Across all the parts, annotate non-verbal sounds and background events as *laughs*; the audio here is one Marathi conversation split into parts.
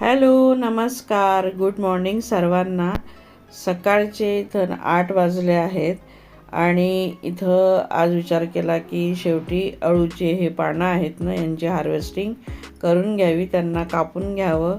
हॅलो नमस्कार. गुड मॉर्निंग सर्वांना. सकाळचे इथं आठ वाजले आहेत आणि इथं आज विचार केला की शेवटी अळूचे हे पानं आहेत ना यांची हार्वेस्टिंग करून घ्यावी त्यांना कापून घ्यावं.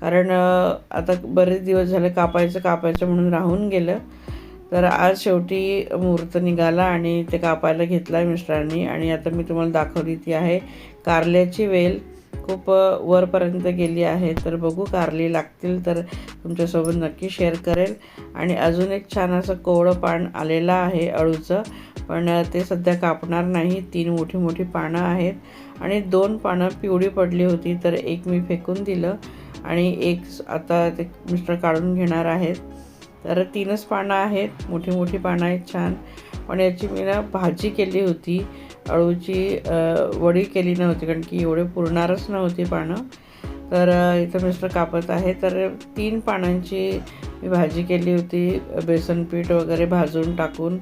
कारण आता बरेच दिवस झाले कापायचं कापायचं म्हणून राहून गेलं. तर आज शेवटी मुहूर्त निघाला आणि ते कापायला घेतला आहे मिस्टरांनी. आणि आता मी तुम्हाला दाखवली ती आहे कारल्याची वेल. खूप वरपर्यंत गेली आहे. तर बघू कारली लागतील तर तुमच्यासोबत नक्की शेअर करेल. आणि अजून एक छान असं कोवळं पान आलेलं आहे अळूचं. पण ते सध्या कापणार नाही. तीन मोठी मोठी पानं आहेत. आणि दोन पानं पिवळी पडली होती तर एक मी फेकून दिलं. आणि एक आता ते मिस्टर काढून घेणार आहेत. तर तीनच पानं आहेत. मोठी मोठी पानं आहेत छान. पण याची मी ना भाजी केली होती. अळूची वडी केली नव्हती कारण की एवढे पुरणारच नव्हती पानं. तर इथं मिस्टर कापत आहे. तर तीन पानांची मी भाजी केली होती बेसन पीठ वगैरे भाजून टाकून.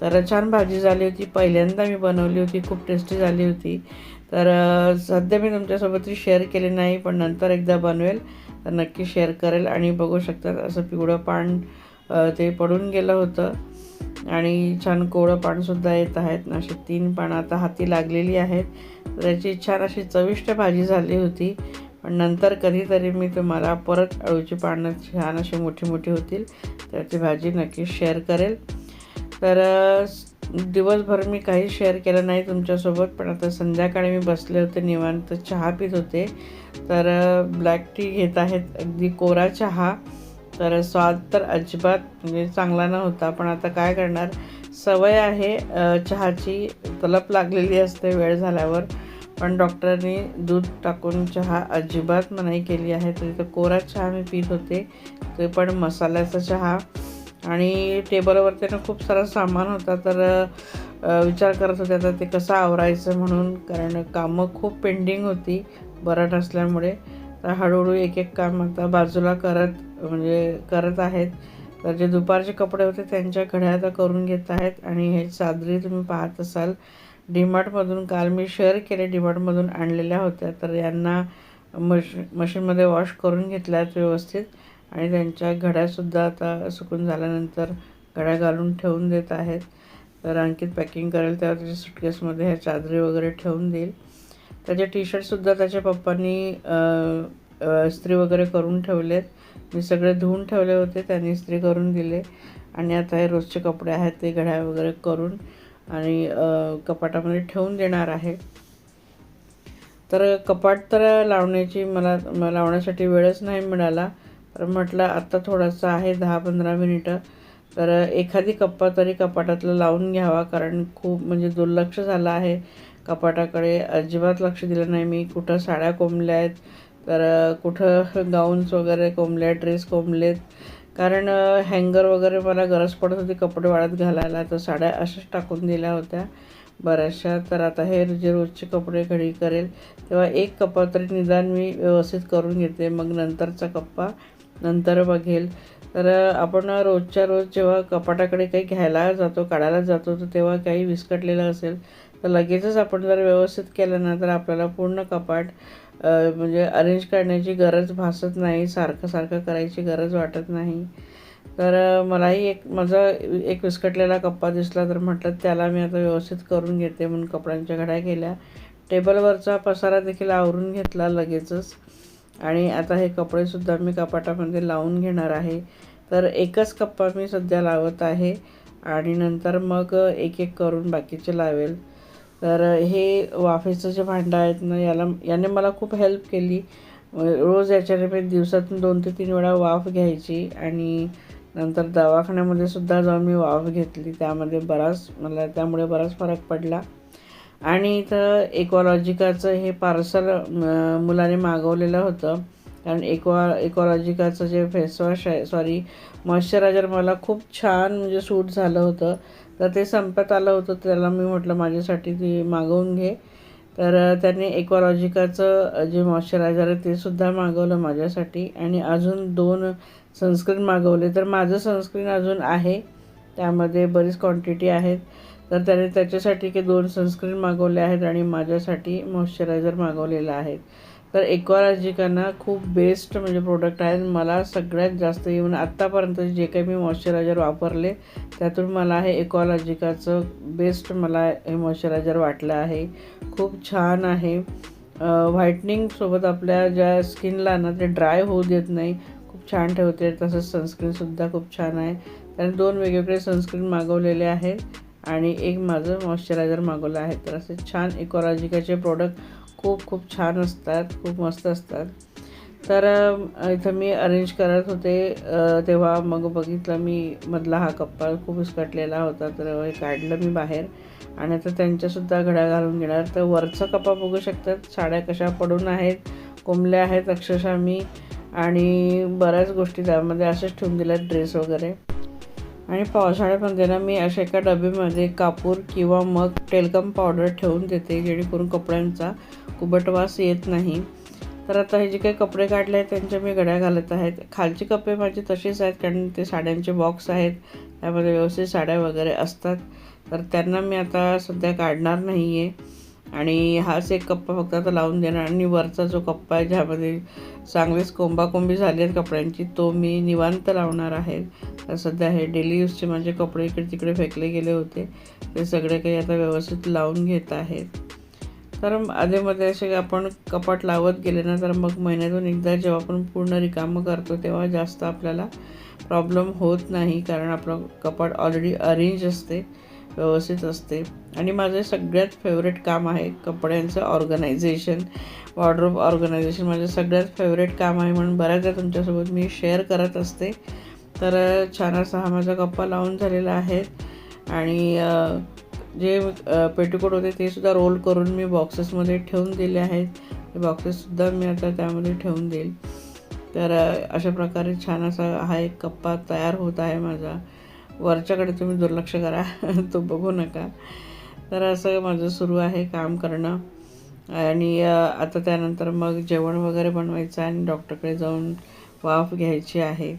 तर छान भाजी झाली होती. पहिल्यांदा मी बनवली होती खूप टेस्टी झाली होती. तर सध्या मी तुमच्यासोबत ती शेअर केली नाही पण नंतर एकदा बनवेल. तर नक्की शेअर करेल आणि बघू शकतात असं पिवळं पान ते पडून गेलं होतं. आणि छान कोवळं पानसुद्धा येत आहेत. अशी तीन पानं आता हाती लागलेली आहेत. त्याची छान अशी चविष्ट भाजी झाली होती. पण नंतर कधीतरी मी तुम्हाला परत अळूची पानं छान अशी मोठी मोठी होतील तर ती भाजी नक्की शेअर करेल. तर दिवसभर मी काही शेअर केलं नाही तुमच्यासोबत पण आता संध्याकाळी मी बसले होते निवांत चहा पित होते. तर ब्लॅक टी घेत आहेत अगदी कोरा चहा. तर स्वाद तर अजिबात म्हणजे चांगला नव्हता पण आता काय करणार? सवय आहे चहाची. तलप लागलेली असते वेळ झाल्यावर. पण डॉक्टरांनी दूध टाकून चहा अजिबात मनाई केली आहे. तर तिथं कोरा चहा मी पित होते. ते पण मसाल्याचा चहा. आणि टेबलवर त्यानं खूप सारा सामान होता. तर विचार करत होते आता ते कसं आवरायचं म्हणून. कारण कामं खूप पेंडिंग होती बरं नसल्यामुळे. तर हळूहळू एक एक काम आता बाजूला करत म्हणजे करत आहेत. तर जे दुपारचे कपडे होते त्यांच्या घड्या आता करून घेत आहेत आणि हे चादरी तुम्ही पाहत असाल. डीमार्टमधून काल मी शेअर केले डीमार्टमधून आणलेल्या होत्या. तर यांना मश मशीनमध्ये वॉश करून घेतल्या आहेत व्यवस्थित आणि त्यांच्या घड्यासुद्धा आता सुकून झाल्यानंतर घड्या घालून ठेवून देत आहेत. तर आणखी पॅकिंग करेल तेव्हा त्याच्या सुटकेसमध्ये ह्या चादरी वगैरे ठेवून देईल. त्याचे टी शर्टसुद्धा त्याच्या पप्पांनी इस्त्री वगैरे करून ठेवलेत. मी सगळे धुवून ठेवले होते त्यांनी इस्त्री करून दिले. आणि आता हे रोजचे कपडे आहेत ते घड्या वगैरे करून आणि कपाटामध्ये ठेवून देणार आहे. तर कपाट तर लावण्याची मला लावण्यासाठी वेळच नाही मिळाला. तर म्हटलं आत्ता थोडासा आहे दहा पंधरा मिनिटं. तर एखादी कप्पा तरी कपाटातलं लावून घ्यावा कारण खूप म्हणजे दुर्लक्ष झालं आहे कपाटाकडे. अजिबात लक्ष दिलं नाही मी. कुठं साड्या कोंबल्या आहेत तर कुठं गाऊन्स वगैरे कोंबले आहेत ड्रेस कोंबलेत. कारण हँगर वगैरे मला गरज पडत होती कपडे वाळत घालायला तर साड्या अशाच टाकून दिल्या होत्या बऱ्याचशा. तर आता हे जे रोजचे कपडे घडी करेल तेव्हा एक कप्पा तरी निदान मी व्यवस्थित करून घेते. मग नंतरचा कप्पा नंतर बघेल. तर आपण रोजच्या रोज जेव्हा कपाटाकडे काही घ्यायला जातो काढायला जातो तर तेव्हा काही विस्कटलेलं असेल तर लगेचच आपण जर व्यवस्थित केलं ना तर आपल्याला पूर्ण कपाट म्हणजे अरेंज करण्याची गरज भासत नाही सारखं सारखं करायची गरज वाटत नाही. तर मलाही एक माझा एक विस्कटलेला कप्पा दिसला तर म्हटलं त्याला मी आता व्यवस्थित करून घेते म्हणून कपड्यांच्या घड्या केल्या. टेबलवरचा पसारा देखील आवरून घेतला लगेचच. आणि आता हे कपडेसुद्धा मी कपाटामध्ये लावून घेणार आहे. तर एकच कप्पा मी सध्या लावत आहे आणि नंतर मग एक एक करून बाकीचे लावेल. तर हे वाफेचं जे भांडं आहेत ना याला याने मला खूप हेल्प केली. रोज याच्याने मी दिवसातून दोन ते तीन वेळा वाफ घ्यायची आणि नंतर दवाखान्यामध्ये सुद्धा जाऊन मी वाफ घेतली. त्यामध्ये बराच मला त्यामुळे बराच फरक पडला. आणि इथं इकॉलॉजिकाचं हे पार्सल मुलाने मागवलेलं होतं. कारण एक्वा इकॉलॉजिकाचं जे फेसवॉश आहे सॉरी मॉइश्चरायझर मला खूप छान म्हणजे सूट झालं होतं. तर ते संपत आलं होतं त्याला मी म्हटलं माझ्यासाठी ती मागवून घे. तर त्याने एक्वालॉजिकाचं जे मॉइश्चरायझर आहे ते सुद्धा मागवलं माझ्यासाठी. आणि अजून दोन सनस्क्रीन मागवले. तर माझं सनस्क्रीन अजून आहे. त्यामध्ये बरीच क्वांटिटी आहेत. तर त्याने त्याच्यासाठी की दोन सनस्क्रीन मागवले आहेत आणि माझ्यासाठी मॉइश्चरायझर मागवलेलं आहे. तर एक्वालॉजिकाना खूप बेस्ट म्हणजे प्रोडक्ट आहे. मला सगळ्यात जास्त येऊन आत्तापर्यंत जे काही मी मॉइश्चरायझर वापरले त्यातून मला हे एक्वालॉजिकाचं बेस्ट मला हे मॉइश्चरायझर वाटलं आहे. खूप छान आहे. व्हाईटनिंगसोबत आपल्या ज्या स्किनला ना ते ड्राय होऊ देत नाही. खूप छान ठेवते. तसंच सनस्क्रीनसुद्धा खूप छान आहे. त्याने दोन वेगवेगळे सनस्क्रीन मागवलेले आहेत. आणि एक माझं मॉइश्चरायझर मागवलं आहे. तर असे छान इकॉलॉजिकाचे प्रोडक्ट खूप खूप छान असतात खूप मस्त असतात. तर इथं मी अरेंज करत होते तेव्हा मग बघितलं मी मधला हा कप्पा खूप विस्कटलेला होता तर काढलं मी बाहेर. आणि आता त्यांच्यासुद्धा घड्या घालून घेणार. तर वरचा कप्पा बघू शकतात साड्या कशा पडून आहेत कोंबल्या आहेत अक्षरशः मी. आणि बऱ्याच गोष्टी त्यामध्ये असेच ठेवून दिल्यात ड्रेस वगैरे. आणि पावसाळ्यामध्ये ना मी अशा एका डबेमध्ये कापूर किंवा मग टेलकम पावडर ठेवून देते जेणेकरून कपड्यांचा कुबटवास येत नाही. तर आता हे जे काही कपडे काढले आहेत त्यांच्या मी घड्या घालत आहेत. खालचे कप्पे माझे तसेच आहेत कारण ते साड्यांचे बॉक्स आहेत. त्यामध्ये व्यवस्थित साड्या वगैरे असतात. तर त्यांना मी आता सध्या काढणार नाही आहे आणि हाच एक कप्पा फक्त आता लावून देणार. आणि वरचा जो कप्पा आहे ज्यामध्ये चांगलीच कोंबाकोंबी झाली आहेत कपड्यांची तो मी निवांत लावणार आहे. तर सध्या हे डेली यूजचे माझे कपडे इकडे तिकडे फेकले गेले होते. ते सगळे काही आता व्यवस्थित लावून घेत आहेत. तर आधेमध्ये असे आपण कपाट लावत गेले ना तर मग महिन्यातून एकदा जेव्हा आपण पूर्ण रिकामं करतो तेव्हा जास्त आपल्याला प्रॉब्लेम होत नाही कारण आपलं कपाट ऑलरेडी अरेंज असते व्यवस्थित असते. आणि माझं सगळ्यात फेवरेट काम आहे कपड्यांचं ऑर्गनायझेशन वॉर्ड्रोब ऑर्गनायझेशन माझं सगळ्यात फेवरेट काम आहे म्हणून बऱ्याचदा तुमच्यासोबत मी शेअर करत असते. तर छान असा हा माझा कप्पा लावून झालेला आहे. आणि जे पेटीकोट होते ते सुद्धा रोल करून मी बॉक्सेसमध्ये ठेवून दिले आहेत. ते बॉक्सेससुद्धा मी आता त्यामध्ये ठेवून देईल. तर अशा प्रकारे छान असा हा एक कप्पा तयार होत आहे माझा. वरच्याकडे तुम्ही दुर्लक्ष करा. *laughs* तो बघू नका. तर असं माझं सुरू आहे काम करणं. आणि आता त्यानंतर मग जेवण वगैरे बनवायचं आहे आणि डॉक्टरकडे जाऊन वाफ घ्यायची आहे.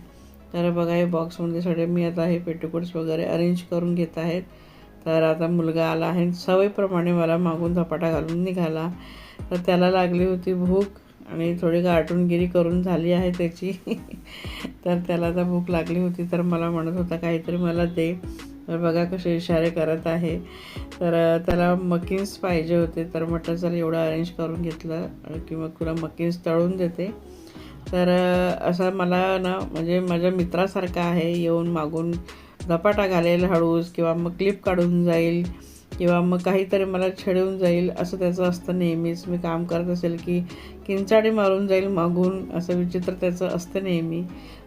तर बघा हे बॉक्समध्ये सगळे मी आता हे पेटीकोट्स वगैरे अरेंज करून घेत आहेत. तर आता मुलगा आला आहे. सवयीप्रमाणे मला मागून झपाटा घालून निघाला. तर त्याला लागली होती भूक आणि थोडी कार्टूनगिरी करून झाली आहे त्याची. *laughs* तर त्याला आता भूक लागली होती. तर मला म्हणत होता काहीतरी मला दे. तर बघा कसे इशारे करत आहे. तर त्याला मकीन्स पाहिजे होते. तर म्हटलं चल एवढं अरेंज करून घेतलं की मग तुला मकीन्स तळून देते. तर असा असं मला ना म्हणजे माझ्या मित्रासारखा आहे. येऊन मागून झपाटा घालेल हळूच किंवा मग क्लिप काढून जाईल किंवा मग काहीतरी मला छेडून जाईल असं त्याचं असतं नेहमीच. मी काम करत असेल की किंचाडी मारून जाईल मागून असं विचित्र त्याचं असतं नेहमी.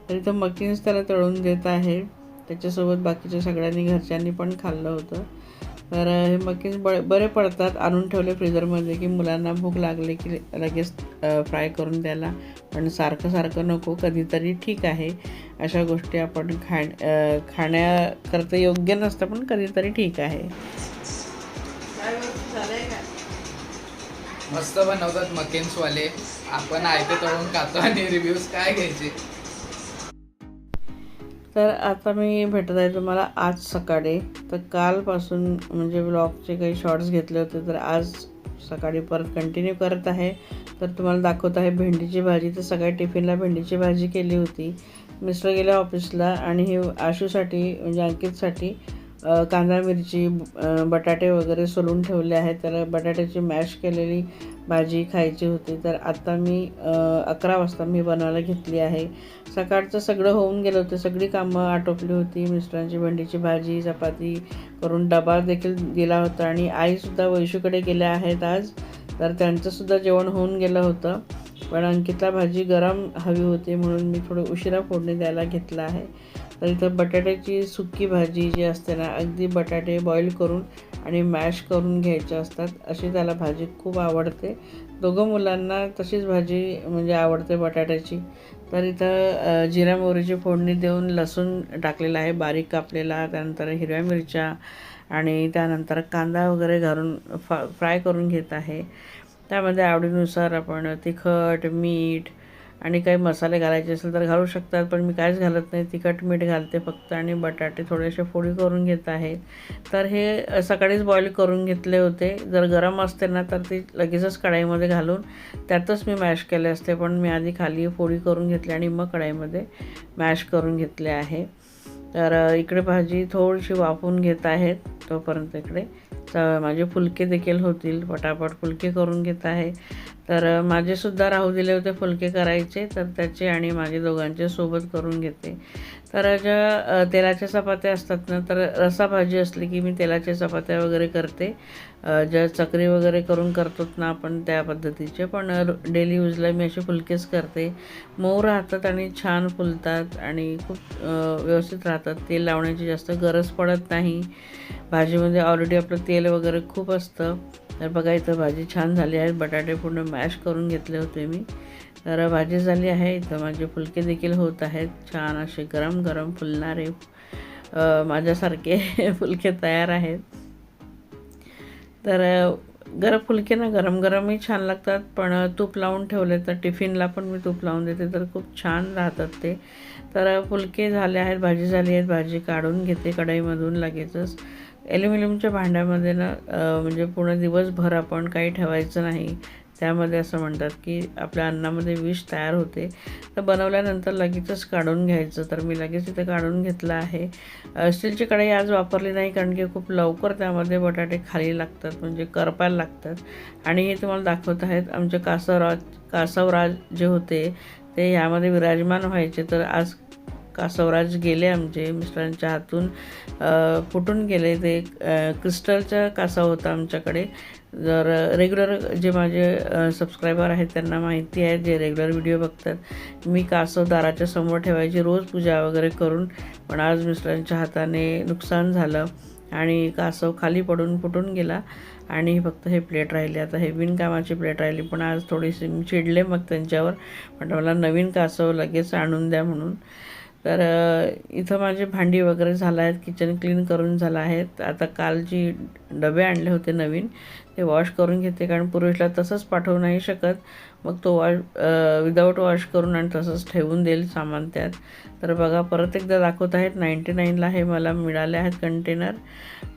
तर इथं मकीन्स त्याला तळून देत आहे. त्याच्यासोबत बाकीच्या सगळ्यांनी घरच्यांनी पण खाल्लं होतं. तर हे मकीन्स ब बरे पडतात. आणून ठेवले फ्रीजरमध्ये की मुलांना भूक लागली की लगेच फ्राय करून द्यायला. पण सारखं सारखं नको कधीतरी ठीक आहे. अशा गोष्टी आपण खा अ, खाण्याकरता योग्य नसतं पण कधीतरी ठीक आहे. मस्त बनवतात मकेन्सवाले. आपण आयते तळून खातो आणि रिव्ह्यूज काय घ्यायचे? तर आता मी भेटत आहे तुम्हाला आज सकाळी. तर कालपासून म्हणजे ब्लॉगचे काही शॉर्ट्स घेतले होते तर आज सकाळी परत कंटिन्यू करत आहे. तर तुम्हाला दाखवत आहे भेंडीची भाजी. तर सकाळी टिफिनला भेंडीची भाजी केली होती. मिस्टर गेल्या ऑफिसला आणि हे आशूसाठी म्हणजे अंकितसाठी कांदा मिरची बटाटे वगैरे सोलून ठेवले आहेत. तर बटाट्याची मॅश केलेली भाजी खायची होती. तर आत्ता मी अकरा वाजता मी बनवायला घेतली आहे. सकाळचं सगळं होऊन गेलं होतं. सगळी कामं आटोपली होती. मिस्टरांची भेंडीची भाजी चपाती करून डबा देखील दिला होता आणि आईसुद्धा वैशूकडे गेल्या आहेत आज. तर त्यांचंसुद्धा जेवण होऊन गेलं होतं. पण अंकितला भाजी गरम हवी होती म्हणून मी थोडं उशिरा फोडणी द्यायला घेतला आहे. तर इथं बटाट्याची सुकी भाजी जी असते ना अगदी बटाटे बॉईल करून आणि मॅश करून घ्यायचे असतात. अशी त्याला भाजी खूप आवडते. दोघं मुलांना तशीच भाजी म्हणजे आवडते बटाट्याची. तर इथं जिरा मोहरीची फोडणी देऊन लसूण टाकलेला आहे बारीक कापलेला त्यानंतर हिरव्या मिरच्या आणि त्यानंतर कांदा वगैरे घालून फा फ्राय करून घेत आहे. त्यामध्ये आवडीनुसार आपण तिखट मीठ आणि काही मसाले घालायचे असेल तर घालू शकतात पण मी काहीच घालत नाही. तिखट मीठ घालते फक्त आणि बटाटे थोडेसे फोडी करून घेत आहे. तर हे सकाळीच बॉईल करून घेतले होते. जर गरम असते ना तर ती लगेचच कढाईमध्ये घालून त्यातच मी मॅश केले असते. पण मी आधी खाली फोडी करून घेतली आणि मग कढाईमध्ये मॅश करून घेतले आहे. तर इकडे भाजी थोडीशी वाफवून घेत आहेत तोपर्यंत इकडे तर माझे फुलके देखील होतील. पटापट फुलके करून घेत आहे. तर माझेसुद्धा राहू दिले होते फुलके करायचे तर त्याचे आणि माझे दोघांचे सोबत करून घेते. तर ज्या तेलाच्या चपात्या असतात ना तर रसा भाजी असली की मी तेलाच्या चपात्या वगैरे करते. ज्या चकरी वगैरे करून करतोत ना आपण त्या पद्धतीचे पण डेली यूजला मी असे फुलकेच करते. मऊ राहतात आणि छान फुलतात आणि खूप व्यवस्थित राहतात. तेल लावण्याची जास्त गरज पडत नाही. भाजीमध्ये ऑलरेडी आपलं तेल वगैरे खूप असतं. तर बघा इथं भाजी छान झाली आहे. बटाटे पूर्ण मॅश करून घेतले होते मी. तर भाजी झाली आहे. इथं माझे फुलके देखील होत आहेत. छान असे गरम गरम फुलणारे माझ्यासारखे *laughs* फुलके तयार आहेत. तर गरम फुलके ना गरम गरमही छान लागतात. पण तूप लावून ठेवले तर टिफिनला पण मी तूप लावून देते. तर खूप छान राहतात ते. तर फुलके झाले आहेत भाजी झाली आहेत. भाजी काढून घेते कढईमधून लगेचच. ॲल्युमिनियमच्या भांड्यामध्ये ना म्हणजे पूर्ण दिवसभर आपण काही ठेवायचं नाही. त्यामध्ये असं म्हणतात की आपल्या अन्नामध्ये विष तयार होते. तर बनवल्यानंतर लगेचच काढून घ्यायचं. तर मी लगेच इथं काढून घेतलं आहे. स्टीलची कढई आज वापरली नाही कारण की खूप लवकर त्यामध्ये बटाटे खाली लागतात म्हणजे करपायला लागतात. आणि हे तुम्हाला दाखवत आहेत आमचे कासवराज कासवराज जे होते ते यामध्ये विराजमान व्हायचे. तर आज कासवराज गेले आमचे मिस्टरांच्या हातून फुटून गेले ते क्रिस्टलचा कासव होता आमच्याकडे. जर रेग्युलर जे माझे सबस्क्रायबर आहेत त्यांना माहिती आहे जे रेग्युलर व्हिडिओ बघतात मी कासव दाराच्या समोर ठेवायची रोज पूजा वगैरे करून पण आज मिस्टरांच्या हाताने नुकसान झालं आणि कासव खाली पडून फुटून गेला आणि फक्त हे प्लेट राहिले. आता हे बिनकामाची प्लेट राहिली पण आज थोडीशी मी चिडले मग त्यांच्यावर. म्हटलं मला नवीन कासव लगेच आणून द्या म्हणून. तर इथं माझे भांडी वगैरे झालं आहेत किचन क्लीन करून झालं आहेत. आता काल जी डबे आणले होते नवीन ते वॉश करून घेते कारण पुरुषला तसंच पाठवू नाही शकत. मग तो वॉश विदाऊट वॉश करून आणि तसंच ठेवून देईल सामान त्यात. तर बघा परत एकदा दाखवत आहेत नाईंटी नाईनला हे मला मिळाले आहेत कंटेनर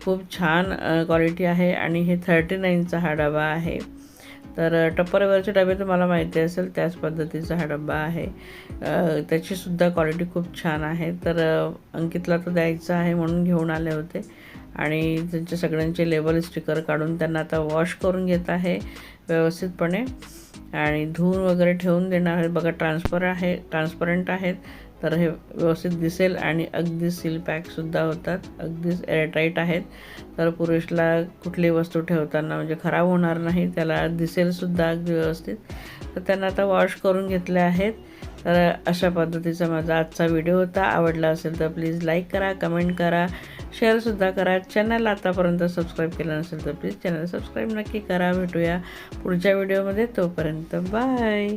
खूप छान क्वालिटी आहे आणि हे थर्टी नाईनचा हा डबा आहे. तर टप्परवरचे डबे तुम्हाला माहिती असेल त्याच पद्धतीचा हा डबा आहे. त्याचीसुद्धा क्वालिटी खूप छान आहे. तर अंकितला तर द्यायचं आहे म्हणून घेऊन आले होते. आणि त्यांचे सगळ्यांचे लेबल स्टिकर काढून त्यांना आता वॉश करून घेत आहे व्यवस्थितपणे. आणि धुवून वगैरे ठेवून देणार आहे. बघा ट्रान्सफर आहे ट्रान्सपरंट आहेत. तर हे व्यवस्थित दिसेल आणि अगदी सील पॅकसुद्धा होतात. अगदीच एअरटाईट आहेत. तर पुरुषला कुठली वस्तू ठेवताना म्हणजे खराब होणार नाही त्याला दिसेलसुद्धा अगदी व्यवस्थित. तर त्यांना आता वॉश करून घेतले आहेत. तर अशा पद्धतीचा माझा आजचा व्हिडिओ होता. आवडला असेल तर प्लीज लाईक करा कमेंट करा शेअरसुद्धा करा. चॅनल आतापर्यंत सबस्क्राईब केलं नसेल तर प्लीज चॅनल सबस्क्राईब नक्की करा. भेटूया पुढच्या व्हिडिओमध्ये तोपर्यंत बाय